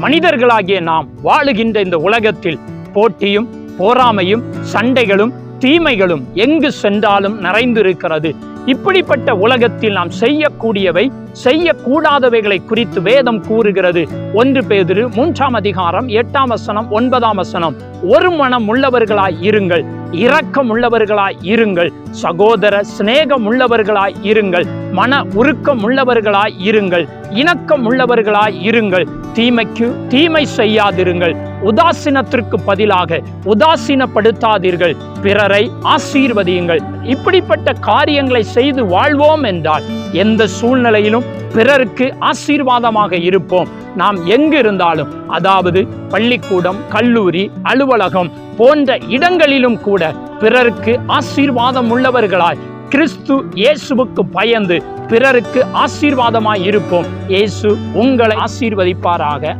மனிதர்களாகிய நாம் வாழுகின்ற இந்த உலகத்தில் போட்டியும் போராமையும் சண்டைகளும் தீமைகளும் எங்கு சென்றாலும் நிறைந்திருக்கிறது. இப்படிப்பட்ட உலகத்தில் நாம் செய்யக்கூடியவை செய்யக்கூடாதவைகளை குறித்து வேதம் கூறுகிறது. ஒன்று பேதிரு மூன்றாம் அதிகாரம் எட்டாம் வசனம் ஒன்பதாம் வசனம். ஒரு மனம் உள்ளவர்களாய் இருங்கள் இரக்கம் உள்ளவர்களாய் இருங்கள் சகோதர சிநேகம் உள்ளவர்களாய் இருங்கள் மன உருக்கம் உள்ளவர்களாய் இருங்கள் இணக்கம் உள்ளவர்களாய் இருங்கள் தீமைக்கு தீமை செய்யாதிருங்கள். உதாசீனத்திற்கு பதிலாக உதாசீனப்படுத்தாதீர்கள். பிறரை ஆசீர்வதியுங்கள். இப்படிப்பட்ட காரியங்களை செய்து வாழ்வோம் என்றால் எந்த சூழ்நிலையிலும் பிறருக்கு ஆசீர்வாதமாக இருப்போம். நாம் எங்கு இருந்தாலும் அதாவது பள்ளிக்கூடம் கல்லூரி அலுவலகம் போன்ற இடங்களிலும் கூட பிறருக்கு ஆசீர்வாதம் உள்ளவர்களாய் கிறிஸ்து இயேசுவுக்கு பயந்து பிறருக்கு ஆசீர்வாதமாய் இருப்போம். இயேசு உங்களை ஆசீர்வதிப்பாராக.